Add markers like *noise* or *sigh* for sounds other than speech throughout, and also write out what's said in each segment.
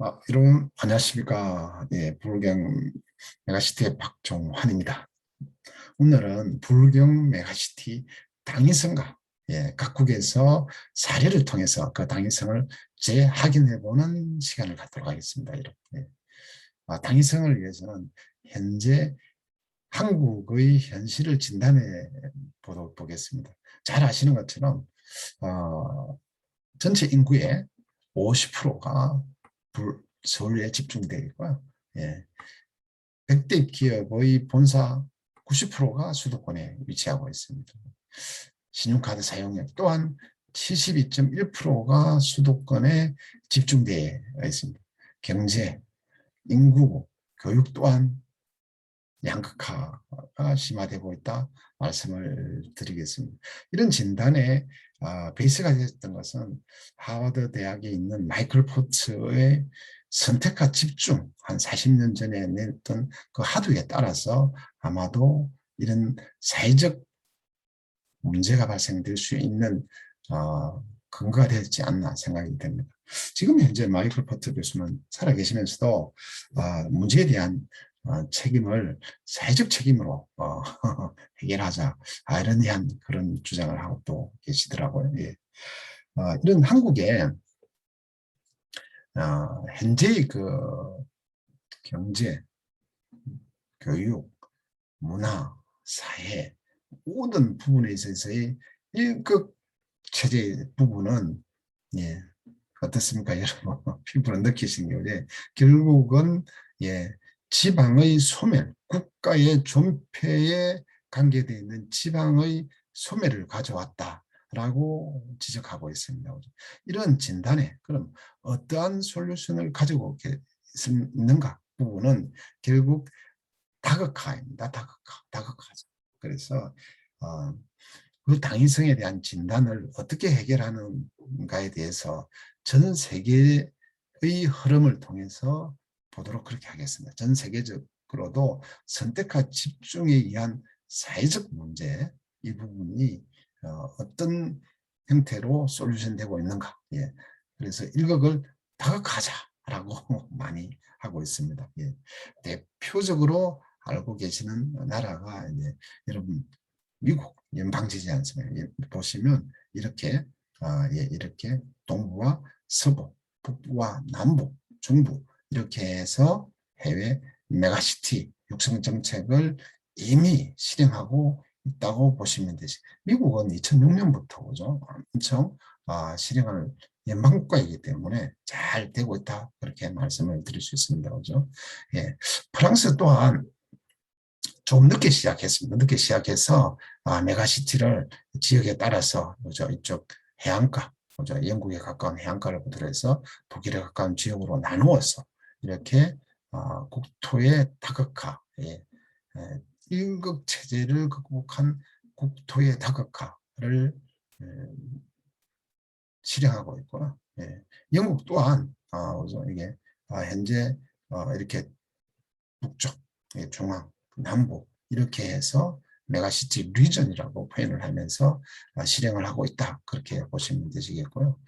아, 여러분 안녕하십니까? 예, 불경 메가시티의 박종환입니다. 오늘은 불경 메가시티 당위성과 예, 각국에서 사례를 통해서 그 당위성을 재확인해보는 시간을 갖도록 하겠습니다. 이렇게 아, 당위성을 위해서는 현재 한국의 현실을 진단해 보도록 보겠습니다. 잘 아시는 것처럼 어, 전체 인구의 50%가 서울에 있고요. 예. 100대 기업의 본사 90%가 수도권에 위치하고 있습니다. 신용카드 사용액 또한 72.1%가 수도권에 집중되어 있습니다. 경제, 인구, 교육 또한 양극화가 심화되고 있다 말씀을 드리겠습니다. 이런 진단에 어, 베이스가 됐던 것은 하버드 대학에 있는 마이클 포츠의 선택과 집중 한 40년 전에 냈던 그 하두에 따라서 아마도 이런 사회적 문제가 발생될 수 있는 어, 근거가 되지 않나 생각이 됩니다. 지금 현재 마이클 포트 교수는 살아계시면서도 어, 문제에 대한 어, 책임을 사회적 책임으로 어, *laughs* 해결하자 아이러니한 그런 주장을 하고 또 계시더라고요. 예. 어, 이런 한국의 어, 현재의 그 경제, 교육, 문화, 사회 모든 부분에 있어서의 일극 체제 부분은 예, 어떻습니까 *laughs* 여러분 피부로 느끼신 게 결국은 예 지방의 소멸, 국가의 존폐에 관계되어 있는 지방의 소멸을 가져왔다라고 지적하고 있습니다. 이런 진단에 그럼 어떠한 솔루션을 가지고 있는가 부분은 결국 다극화입니다. 다극화, 다극화죠. 그래서 어, 그 당위성에 대한 진단을 어떻게 해결하는가에 대해서 전 세계의 흐름을 통해서 보도록 그렇게 하겠습니다. 전 세계적으로도 선택과 집중에 의한 사회적 문제 이 부분이 어, 떤 형태로 솔루션 되고 있는가 예. 그래서 일극을 다각하자라고 *laughs* 많이 하고 있습니다. 예. 대표적으로 알고 계시는 나라가 이제 여러분 미국 연방제지 않습니까? 예, 보시면 이렇게 아, 예, 이렇게 동부와 서부, 북부와 남부, 중부 이렇게 해서 해외 메가시티 육성 정책을 이미 실행하고 있다고 보시면 되지. 미국은 2006년부터 그죠? 엄청 아, 실행을 연방국가이기 때문에 잘 되고 있다 그렇게 말씀을 드릴 수 있습니다. 그죠? 예. 프랑스 또한 좀 늦게 시작했습니다. 늦게 시작해서 아, 메가시티를 지역에 따라서 그죠? 이쪽 해안가, 그죠? 영국에 가까운 해안가를 들어서 독일에 가까운 지역으로 나누어서 이렇게 어, 국토의 다극화, 예, 예, 일극 체제를 극복한 국토의 다극화를 예, 실행하고 있고요. 예, 영국 또한 어, 이게 어, 현재 어, 이렇게 북쪽, 예, 중앙, 남부 이렇게 해서 메가시티 리전이라고 표현을 하면서 어, 실행을 하고 있다 그렇게 보시면 되시겠고요.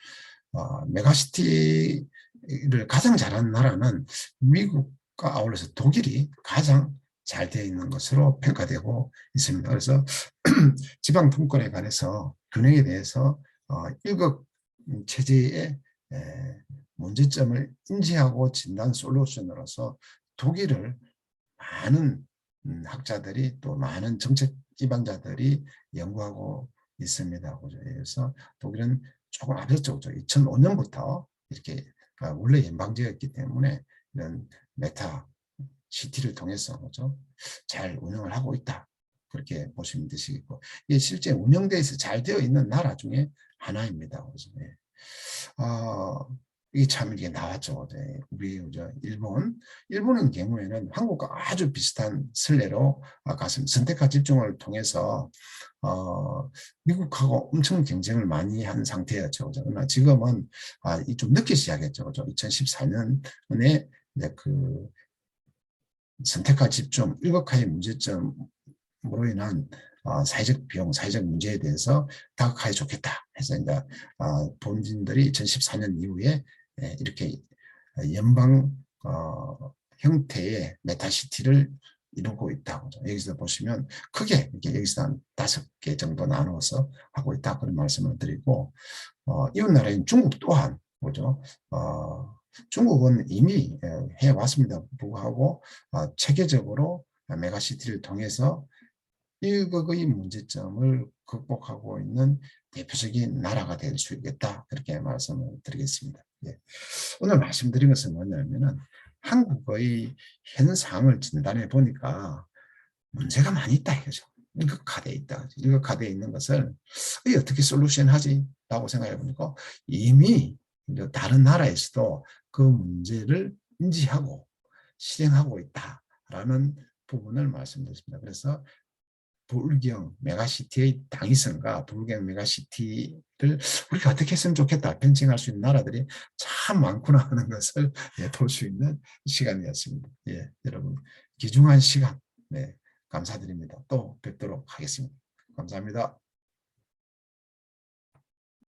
어, 메가시티 를 가장 잘하는 나라는 미국과 아울러서 독일이 가장 잘 되어 있는 것으로 평가되고 있습니다. 그래서 *clears throat* 지방 통권에 관해서 균형에 대해서 어, 일극 체제의 에, 문제점을 인지하고 진단 솔루션으로서 독일을 많은 음, 학자들이 또 많은 정책 기반자들이 연구하고 있습니다. 그래서 독일은 조금 앞섰죠. 2005년부터 이렇게 아, 원래 연방제였기 때문에 이런 메타 시티를 통해서 그죠? 잘 운영을 하고 있다. 그렇게 보시면 되시겠고 이게 실제 있어 잘 되어 있는 나라 중에 하나입니다. 그래서 예. 어, 이게 참 이게 나왔죠. 네. 우리 그죠? 일본 일본의 경우에는 한국과 아주 비슷한 슬례로 가슴 선택과 집중을 통해서 어, 미국하고 엄청 경쟁을 많이 한 상태였죠. 그러나 지금은 아, 좀 늦게 시작했죠. 그죠? 2014년에 이제 그 선택과 집중, 일극화의 문제점으로 인한 어, 사회적 비용, 사회적 문제에 대해서 다각화해 좋겠다 해서 이제 어, 본인들이 2014년 이후에 예, 이렇게 연방 어, 형태의 메타시티를 이루고 있다고 여기서 보시면 크게 이렇게 여기서 한 다섯 개 정도 나누어서 하고 있다 그런 말씀을 드리고 어, 이웃 나라인 중국 또한 뭐죠? 어, 중국은 이미 해 왔습니다. 불구하고 어, 체계적으로 메가시티를 통해서 일극의 문제점을 극복하고 있는 대표적인 나라가 될 수 있겠다 그렇게 말씀을 드리겠습니다. 예. 오늘 말씀드린 것은 뭐냐면은 한국의 현상을 진단해 보니까 문제가 많이 있다 이거죠. 일극화되어 있다. 일극화되어 있는 것을 어떻게 솔루션 하지? 라고 생각해 보니까 이미 다른 나라에서도 그 문제를 인지하고 실행하고 있다라는 부분을 말씀드렸습니다. 그래서 불경 메가시티의 당위성과 불경 메가시티를 우리가 어떻게 했으면 좋겠다 펜칭할 수 있는 나라들이 참 많구나 하는 것을 예, 볼수 있는 시간이었습니다. 예, 여러분 귀중한 시간 네, 감사드립니다. 또 뵙도록 하겠습니다. 감사합니다.